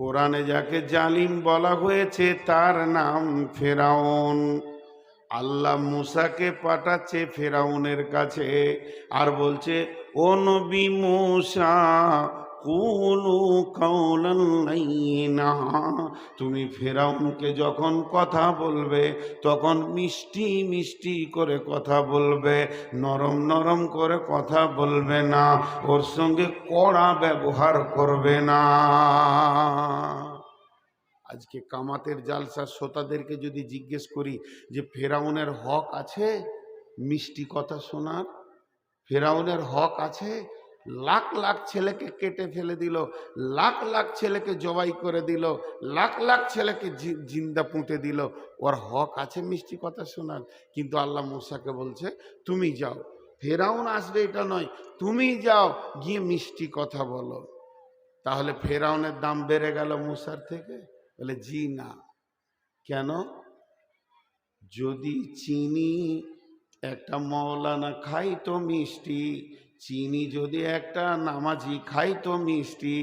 কোরআনে যাকে জালিম বলা হয়েছে তার নাম ফেরাউন আল্লাহ মুসাকে পাঠাচ্ছে ফেরাউনের কাছে আর বলছে, ও নবী মুসা, কুলু লাইয়িনা। তুমি ফেরাউনকে যখন কথা বলবে, তখন মিষ্টি মিষ্টি করে কথা বলবে, নরম নরম করে কথা বলবে না, ওর সঙ্গে কড়া ব্যবহার করবে না আজকে কামাতের জালসা শ্রোতাদেরকে যদি জিজ্ঞেস করি যে ফেরাউনের হক আছে মিষ্টি কথা শোনার? ফেরাউনের হক আছে? লাখ লাখ ছেলেকে কেটে ফেলে দিল, লাখ লাখ ছেলেকে জবাই করে দিল, লাখ লাখ ছেলেকে জিন্দা পুঁতে দিল। ওর হক আছে মিষ্টি কথা শোনার। কিন্তু আল্লাহ মুসাকে বলছে, তুমি যাও, ফেরাউন আসবে এটা নয়, তুমি যাও, গিয়ে মিষ্টি কথা বলো। তাহলে ফেরাউনের দাম বেড়ে গেল মুসার থেকে? বলে জি না। কেন? যদি চিনি একটা মৌলানা খাই তো মিষ্টি। চিনি যদি একটা নামাজি খাই তো মিষ্টি,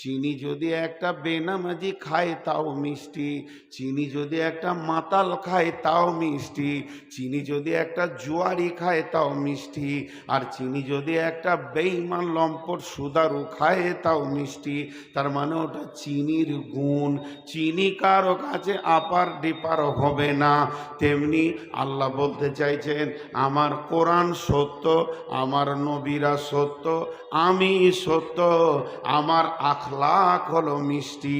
চিনি যদি একটা বেনামাজি খায় তাও মিষ্টি, চিনি যদি একটা মাতাল খায় তাও মিষ্টি, চিনি যদি একটা জুয়ারি খায় তাও মিষ্টি, আর চিনি যদি একটা বেইমান লম্পট সুদারু খায় তাও মিষ্টি, তার মানে ওটা চিনির গুণ, চিনি কারও কাছে আপার ডিপার হবে না। তেমনি আল্লাহ বলতে চাইছেন, আমার কোরআন সত্য, আমার নবীরা সত্য, আমি সত্য। আমার আখলাক হলো মিষ্টি,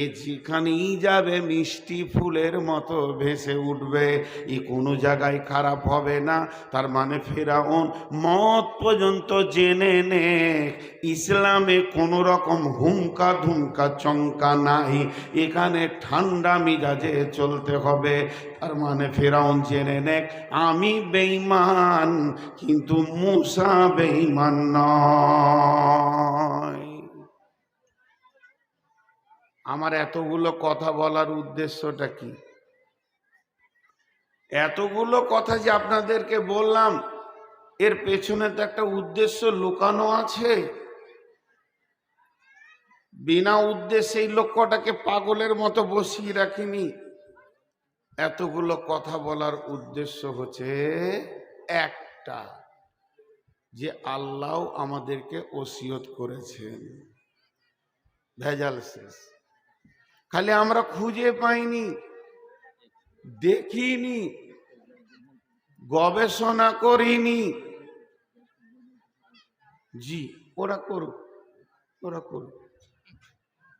এ যেখানেই যাবে মিষ্টি ফুলের মতো ভেসে উঠবে। এ কোনো জায়গায় খারাপ হবে না, তার মানে ফেরাউন মত পর্যন্ত জেনে নে ইসলামে কোনো রকম হুমকা ধুমকা চমকা নাই, এখানে ঠান্ডা মিজাজে চলতে হবে। তার মানে ফেরাউন জেনে নে আমি বেইমান কিন্তু মুসা বেইমান নয়। আমার এতগুলো কথা বলার উদ্দেশ্যটা কি? এতগুলো কথা যে আপনাদেরকে বললাম, এর পেছনে তো একটা উদ্দেশ্য লুকানো আছে। বিনা উদ্দেশ্যে এই লক্ষ্যটাকে পাগলের মতো বসিয়ে রাখিনি। এতগুলো কথা বলার উদ্দেশ্য হচ্ছে একটা, যে আল্লাহ আমাদেরকে ওসিয়ত করেছেন। ভেজাল শেষ। খালি আমরা খুঁজে পাইনি, দেখিনি, গবেষণা করিনি। জি, ওরা করুক ওরা করুক।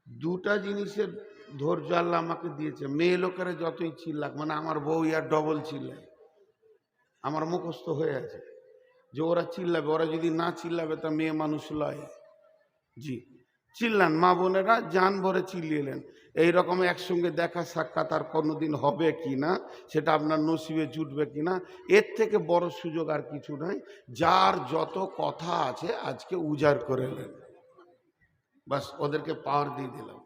দুটা জিনিসের ধৈর্য আল্লাহ আমাকে দিয়েছে। মেয়ে লোকেরা যতই চিল্লাক মানে আমার বউ আর ডবল চিল্লায়। আমার মুখস্থ হয়ে আছে। যে ওরা চিল্লাবে, ওরা যদি না চিল্লাবে, তা মেয়ে মানুষ লয়। জি, চিল্লান। মা বোনেরা জান ভরে চিল্লিলেন এইরকম একসঙ্গে দেখা সাক্ষাৎ আর কোনোদিন হবে কি না, সেটা আপনার নসিবে জুটবে কি না, এর থেকে বড় সুযোগ আর কিছু নাই। যার যত কথা আছে, আজকে উজাড় করে নেন। বাস ওদেরকে পাওয়ার দিয়ে দিলাম।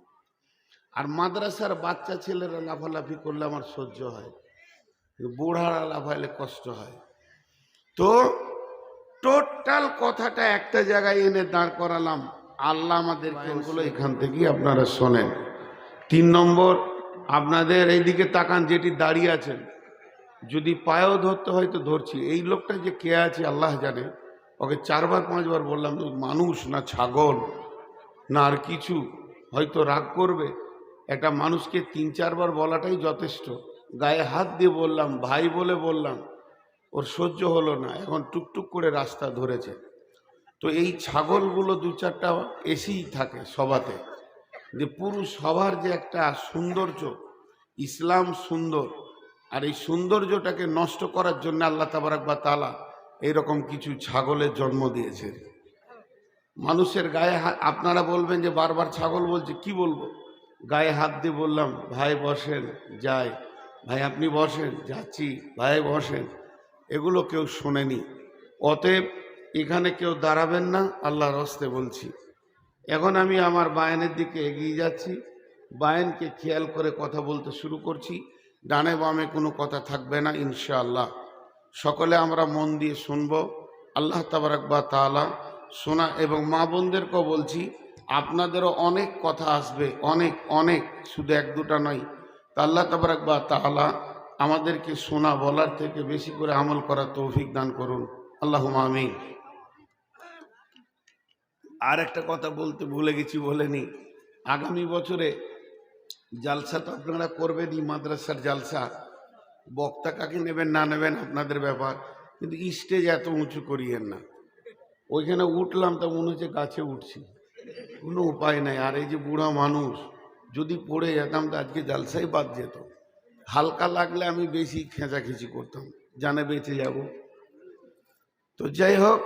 আর মাদ্রাসার বাচ্চা ছেলেরা লাফালাফি করলে আমার সহ্য হয়। বুড়ারা লাফাইলে কষ্ট হয়। তো টোটাল কথাটা একটা জায়গায় এনে দাঁড় করালাম। আল্লাহ আমাদেরকে ওগুলো এখান থেকেই আপনারা শোনেন। তিন নম্বর আপনাদের এইদিকে তাকান যেটি দাঁড়িয়ে আছেন। যদি পায়েও ধরতে হয় তো ধরছি। এই লোকটা যে কে আছে আল্লাহ জানে। ওকে চারবার পাঁচবার বললাম মানুষ না ছাগল না আর কিছু? হয়তো রাগ করবে? একটা মানুষকে তিন, চারবার বলাটাই যথেষ্ট। গায়ে হাত দিয়ে বললাম, ভাই বলে বললাম, ওর সহ্য হলো না। এখন টুকটুক করে রাস্তা ধরেছে। তো এই ছাগলগুলো দু, চারটা এসেই থাকে সভাতে। যে পুরো সবার যে একটা সৌন্দর্য, ইসলাম সুন্দর, আর এই সৌন্দর্যটাকে নষ্ট করার জন্য আল্লাহ তাবারাক বা তালা এইরকম কিছু ছাগলের জন্ম দিয়েছে। মানুষের গায়ে আপনারা বলবেন যে বারবার ছাগল বলছে, কি বলব? গায়ে হাত দিয়ে বললাম, ভাই বসেন, যাই। ভাই, আপনি বসেন, যাচ্ছি। ভাই, বসেন। এগুলো কেউ শোনেনি। অতএব এখানে কেউ দাঁড়াবেন না, আল্লাহর হস্তে বলছি। এখন আমি আমার বায়নের দিকে এগিয়ে যাচ্ছি। বায়নকে খেয়াল করে কথা বলতে শুরু করছি। ডানে বামে কোনো কথা থাকবে না, ইনশাআল্লাহ। সকলে আমরা মন দিয়ে শুনব। আল্লাহ তাবারাক বা তাআলা শোনা এবং মা বোনদেরকেও বলছি আপনাদেরও অনেক কথা আসবে, অনেক অনেক, শুধু এক দুটা নয়। তা আল্লাহ তাবারাক বা তাআলা আমাদেরকে শোনা, বলার থেকে বেশি করে আমল করার তৌফিক দান করুন। আল্লাহ আমিন। আর একটা কথা বলতে ভুলে গেছি বলেনি আগামী বছরে জালসা তো আপনারা করবেনই, মাদ্রাসার জালসা। বক্তা কাকে নেবেন, না নেবেন, আপনাদের ব্যাপার। কিন্তু স্টেজ এত উঁচু করিয়েন না। ওইখানে উঠলাম, তা মনে হচ্ছে গাছে উঠছি। কোনো উপায় নাই। আর এই যে বুড়া মানুষ, যদি পড়ে যেতাম তো আজকে জালসাই বাদ যেত। হালকা লাগলে আমি বেশি খেঁচাখেঁচি করতাম, জানে বেঁচে যাব। তো যাই হোক,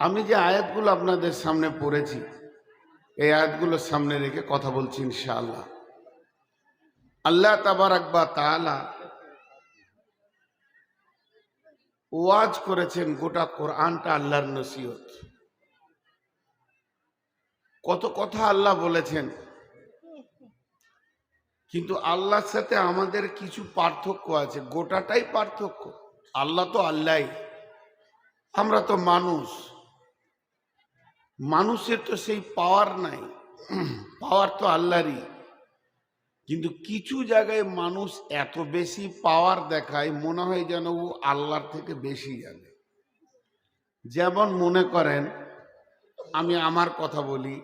আমি যে আয়াতগুলো আপনাদের সামনে পড়েছি, এই আয়াতগুলোর সামনে রেখে কথা বলছি ইনশাআল্লাহ। আল্লাহ তাবারাক বা তাআলা ওয়াজ করেছেন গোটা কোরআনটা আল্লাহর নসিহত। কত কথা আল্লাহ বলেছেন। কিন্তু আল্লাহর সাথে আমাদের কিছু পার্থক্য আছে, গোটাটাই পার্থক্য। আল্লাহ তো আল্লাহই। আমরা তো মানুষ। মানুষের তো সেই পাওয়ার নাই। পাওয়ার তো আল্লাহরই। কিন্তু কিছু জায়গায় মানুষ এত বেশি পাওয়ার দেখায়, মনে হয় যেন ও আল্লাহর থেকে বেশি জানে। যেমন মনে করেন আমি আমার কথা বলি।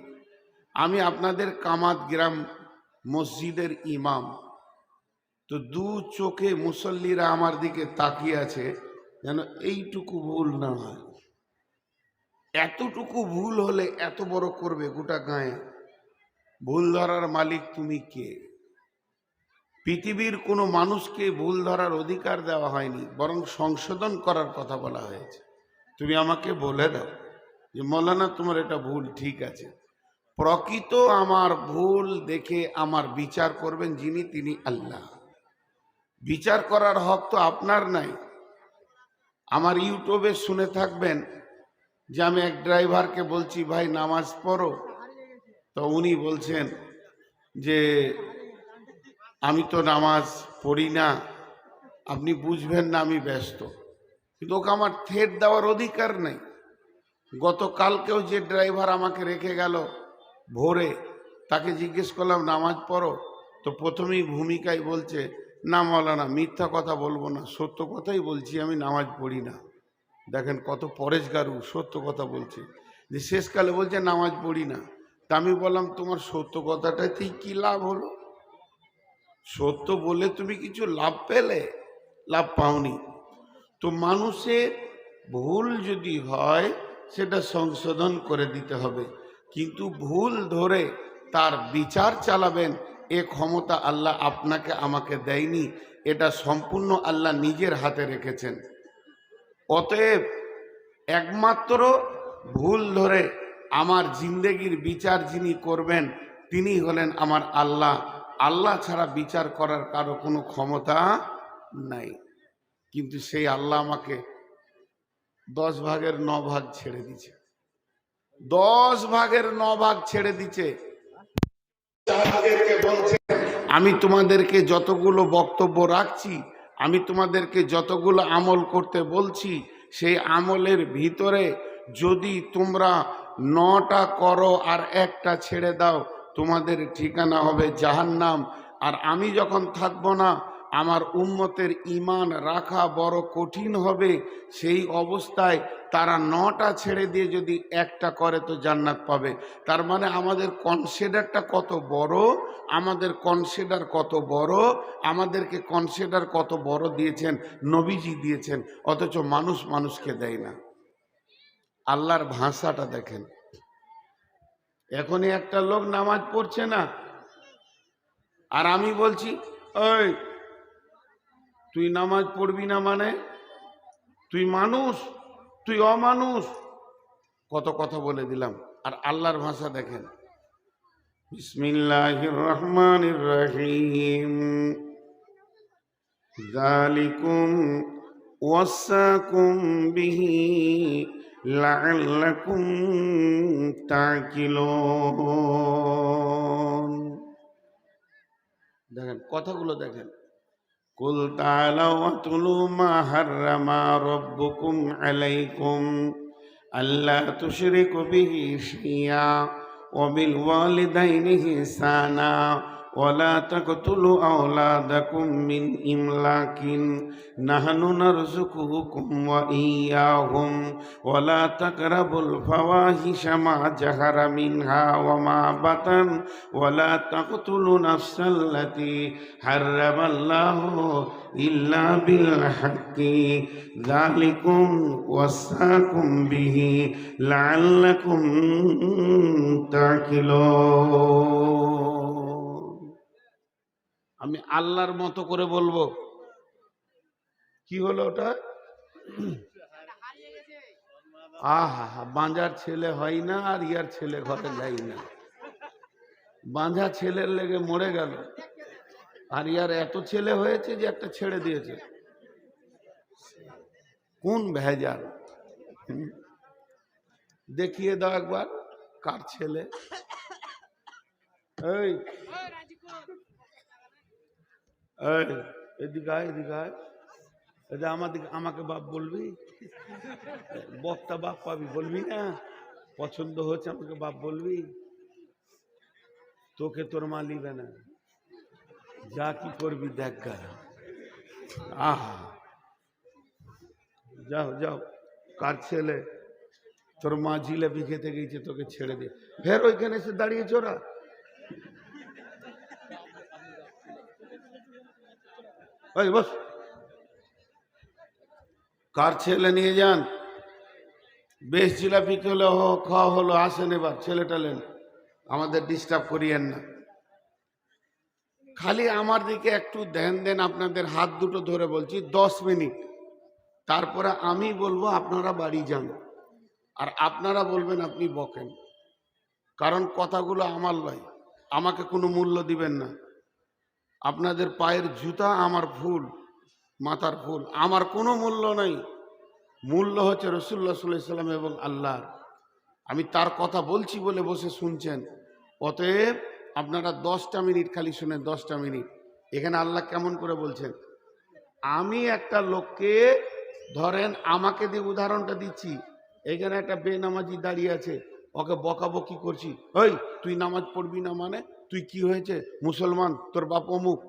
আমি আপনাদের কামাত গ্রাম মসজিদের ইমাম। তো দু চোখে মুসল্লিরা আমার দিকে তাকিয়ে আছে, যেন এইটুকু ভুল না হয়। এতটুকু ভুল হলে এত বড় করবে গোটা গায়ে। ভুল ধরার মালিক তুমি কে? পৃথিবীর কোনো মানুষকে ভুল ধরার অধিকার দেওয়া হয়নি, বরং সংশোধন করার কথা বলা হয়েছে। তুমি আমাকে বলে দাও। যে, মৌলানা, তোমার এটা ভুল, ঠিক আছে। প্রকৃত আমার ভুল দেখে আমার বিচার করবেন যিনি, তিনি আল্লাহ। বিচার করার হক তো আপনার নাই। আমার ইউটিউবে শুনে থাকবেন যে, আমি এক ড্রাইভারকে বলছি, ভাই, নামাজ পড়ো। তো উনি বলছেন যে, আমি তো নামাজ পড়ি না। আপনি বুঝবেন না, আমি ব্যস্ত। কিন্তু ওকে আমার থেট দেওয়ার অধিকার নেই। গতকালকেও যে ড্রাইভার আমাকে রেখে গেল ভোরে, তাকে জিজ্ঞেস করলাম, নামাজ পড়ো? তো প্রথমেই ভূমিকায় বলছে, না মৌলানা মিথ্যা কথা বলব না, সত্য কথাই বলছি, আমি নামাজ পড়ি না। দেখেন কত পরেশগারু, সত্য কথা বলছে। যে শেষকালে বলছে, নামাজ পড়ি না। তা আমি বললাম, তোমার সত্য কথাটাতেই কি লাভ হলো? সত্য বলে তুমি কিছু লাভ পেলে, লাভ পাওনি। তো মানুষের ভুল যদি হয় সেটা সংশোধন করে দিতে হবে। কিন্তু ভুল ধরে তার বিচার চালাবেন, এ ক্ষমতা আল্লাহ আপনাকে আমাকে দেয়নি, এটা সম্পূর্ণ আল্লাহ নিজের হাতে রেখেছেন। অতএব একমাত্র ভুল ধরে আমার জিন্দেগির বিচার যিনি করবেন, তিনি হলেন আমার আল্লাহ। আল্লাহ ছাড়া বিচার করার কারও কোনো ক্ষমতা নাই। কিন্তু সেই আল্লাহ আমাকে দশ ভাগের ন ভাগ ছেড়ে দিছে দশ ভাগের ন ভাগ ছেড়ে দিছে আমি তোমাদেরকে যতগুলো বক্তব্য রাখছি, আমি তোমাদেরকে যতগুলো আমল করতে বলছি, সেই আমলের ভিতরে যদি তোমরা নটা করো আর একটা ছেড়ে দাও, তোমাদের ঠিকানা হবে জাহান্নাম। আর আমি যখন থাকব না আমার উম্মতের ইমান রাখা বড় কঠিন হবে। সেই অবস্থায় তারা নটা ছেড়ে দিয়ে যদি একটা করে তো জান্নাত পাবে। তার মানে আমাদের কনসিডারটা কত বড়? আমাদের কনসিডার কত বড়? আমাদেরকে কনসিডার কত বড় দিয়েছেন? নবীজি দিয়েছেন। অথচ মানুষ মানুষকে দেয় না। আল্লাহর ভাষাটা দেখেন। এখনই একটা লোক নামাজ পড়ছে না। আর আমি বলছি, ওই তুই নামাজ পড়বি না মানে? তুই মানুষ, তুই অমানুষ। কত কথা বলে দিলাম, আর আল্লাহর ভাষা দেখেন। বিসমিল্লাহির রহমানির রহিম। যালিকুম ওয়াসাকুম বিহি লাআল্লাকুম তাকিলুন। দেখেন, কথাগুলো দেখেন। قل تعالوا واتلوا ما حرم ربكم عليكم ألا تشركوا به شيئا وبالوالدين إحسانا ওয়ালা তাকতুলু আওলাদাকুম মিন ইমলাকিন নাহনু নারযুকুকুম ওয়া ইয়াহুম ওয়ালা তাকরাবুল ফাওয়াহিশা মা জাহারা মিনহা ওয়া মা বাতান ওয়ালা তাকতুলু নাফসাল্লাতি হারামাল্লাহু ইল্লা বিল হাক্কি যালিকুম ওয়াসাকুম বিহি লাআল্লাকুম তাকিলুন আমি আল্লাহর মতো করে বলব। কি হলো ওটা? আহা, বাঁজার ছেলে হয় না আর ইয়ার ছেলে ঘরে যায় না। বাঁধা ছেলের লেগে মরে গেল। আর ইয়ার এত ছেলে হয়েছে যে একটা ছেড়ে দিয়েছে। কোন ভেজাল? দেখিয়ে দাও একবার কার ছেলে। এই এদিকে আয় এদিকে আয়। এই যে আমাদের, আমাকে বাপ বলবি? বক্তা বাপ পাবি, বলবি না? পছন্দ হচ্ছে আমাকে বাপ বলবি? তোকে তোর মা লিবে না। যা কি করবি দেখ গা। আহা। যাও যাও। কার ছেলে? তোর মা জিলেপি খেতে গেছে, তোকে ছেড়ে দিয়ে ফের ওইখানে এসে দাঁড়িয়েছ ওরা? ওই বস। কার ছেলে নিয়ে যান? বেশ জিলাপি খেলে হো, খাওয়া হলো, আসেন এবার, ছেলেটা লেন আমাদের ডিস্টার্ব করিয়েন না। খালি আমার দিকে একটু ধ্যান দেন, আপনাদের হাত দুটো ধরে বলছি, দশ মিনিট। তারপরে আমি বলব, আপনারা বাড়ি যান। আর আপনারা বলবেন, আপনি বকেন। কারণ কথাগুলো আমার লয় আমাকে কোনো মূল্য দিবেন না। আপনাদের পায়ের জুতা আমার ফুল মাথার ফুল আমার কোনো মূল্য নাই। মূল্য হচ্ছে রসুল্লাহ সাল্লাম এবং আল্লাহর। আমি তার কথা বলছি বলে বসে শুনছেন। অতএব আপনারা দশটা মিনিট খালি শুনেন, দশটা মিনিট। এখানে আল্লাহ কেমন করে বলছেন? আমি একটা লোককে, ধরেন আমাকে দিয়ে উদাহরণটা দিচ্ছি। এখানে একটা বেনামাজি দাঁড়িয়ে আছে। ওকে বকাবকি করছি। ওই তুই নামাজ পড়বি না মানে? তুই কি হয়েছে? মুসলমান, তোর বাপ অমুক।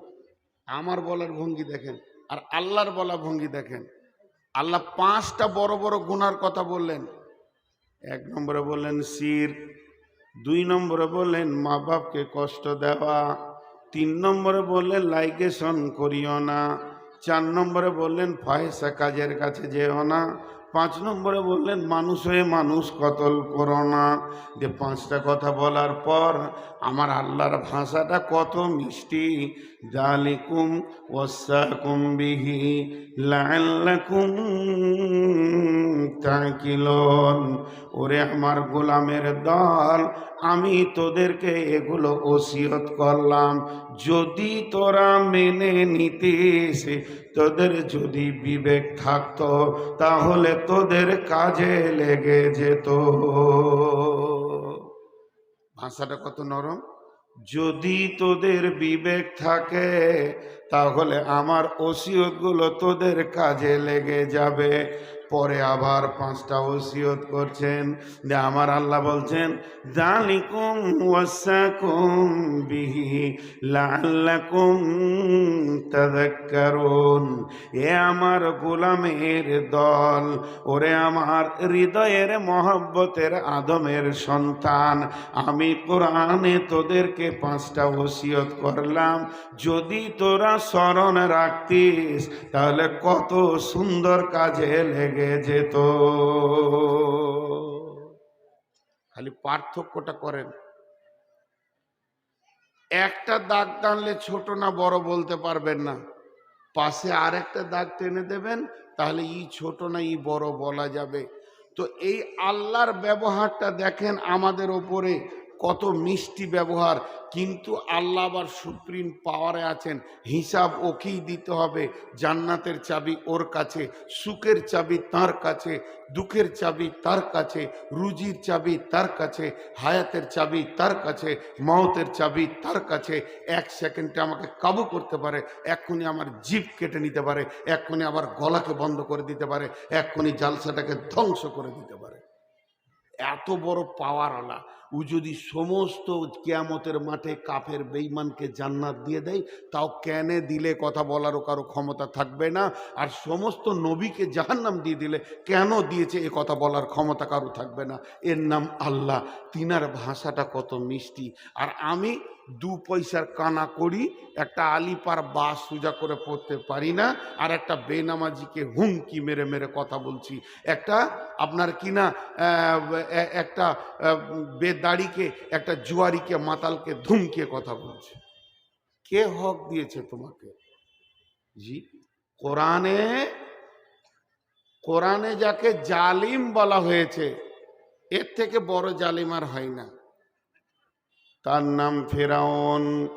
আমার বলার ভঙ্গি দেখেন আর আল্লাহর বলা ভঙ্গি দেখেন। আল্লাহ পাঁচটা বড় বড় গুনার কথা বললেন। এক নম্বরে বললেন শির, দুই নম্বরে বললেন মা বাপকে কষ্ট দেওয়া, তিন নম্বরে বললেন লাইগেশন করিও না, চার নম্বরে বললেন ফাহেসা কাজের কাছে যেও না পাঁচ নম্বরে বললেন, মানুষ হয়ে মানুষ কতল করো না। যে পাঁচটা কথা বলার পর আমার আল্লাহর ভাষাটা কত মিষ্টি। জালিকুম ওসাকুম বিহি লাল্লাকুম তাকিলুন। ওরে আমার গোলামের দল আমি তোদেরকে এগুলো ওসিয়ত করলাম। যদি তোরা মেনে নিতিস, তোদের যদি বিবেক থাকতো, তাহলে তোদের কাজে লেগে যেত। ভাষাটা কত নরম? যদি তোদের বিবেক থাকে, তাহলে আমার ওসিয়তগুলো তোদের কাজে লেগে যাবে। পরে আবার পাঁচটা ওসিয়ত করছেন। যে আমার আল্লাহ বলছেন এ আমার গোলামের দল, ওরে আমার হৃদয়ের মহব্বতের আদমের সন্তান। আমি কোরআনে তোদেরকে পাঁচটা ওসিয়ত করলাম। যদি তোরা স্মরণ রাখতিস, তাহলে কত সুন্দর কাজে লেগে যেত। খালি পার্থক্যটা করেন। একটা দাগ টানলে ছোট না বড় বলতে পারবেন না। পাশে আর একটা দাগ টেনে দেবেন, তাহলে ই ছোট না ই বড় বলা যাবে। তো এই আল্লাহর ব্যবহারটা দেখেন আমাদের ওপরে কত মিষ্টি ব্যবহার, কিন্তু আল্লাহ আবার সুপ্রিম পাওয়ারে আছেন। হিসাব ওকেই দিতে হবে, জান্নাতের চাবি ওর কাছে, সুখের চাবি তার কাছে, দুঃখের চাবি তার কাছে, রুজির চাবি তার কাছে, হায়াতের চাবি তার কাছে মহতের চাবি তার কাছে। এক সেকেন্ডে আমাকে কাবু করতে পারে, এক্ষুনি আমার জিভ কেটে নিতে পারে, এক্ষুনি আবার গলাকে বন্ধ করে দিতে পারে, এক্ষুনি জালসাটাকে ধ্বংস করে দিতে পারে। এত বড় পাওয়ারওয়ালা ও যদি সমস্ত কেয়ামতের মাঠে কাফের বেইমানকে জান্নাত দিয়ে দেয় তাও কেনে দিলে কথা বলারও কারও ক্ষমতা থাকবে না? আর সমস্ত নবীকে জাহান্নাম দিয়ে দিলে কেন দিয়েছে এ কথা বলার ক্ষমতা কারও থাকবে না? এর নাম আল্লাহ। তিনার ভাষাটা কত মিষ্টি। আর আমি দু পয়সার কানা করি একটা আলিপার বা সোজা করে পড়তে পারি না আর একটা বেনামাজিকে হুমকি মেরে মেরে কথা বলছি। একটা আপনার কি না আহ, এ- একটা আহ, বেদাড়িকে একটা জুয়ারিকে, মাতালকে ধুমকে কথা বলছে। কে হক দিয়েছে তোমাকে? জি, কোরআনে কোরআনে যাকে জালিম বলা হয়েছে, এর থেকে বড় জালিম আর হয় না। তার নাম ফেরাউন।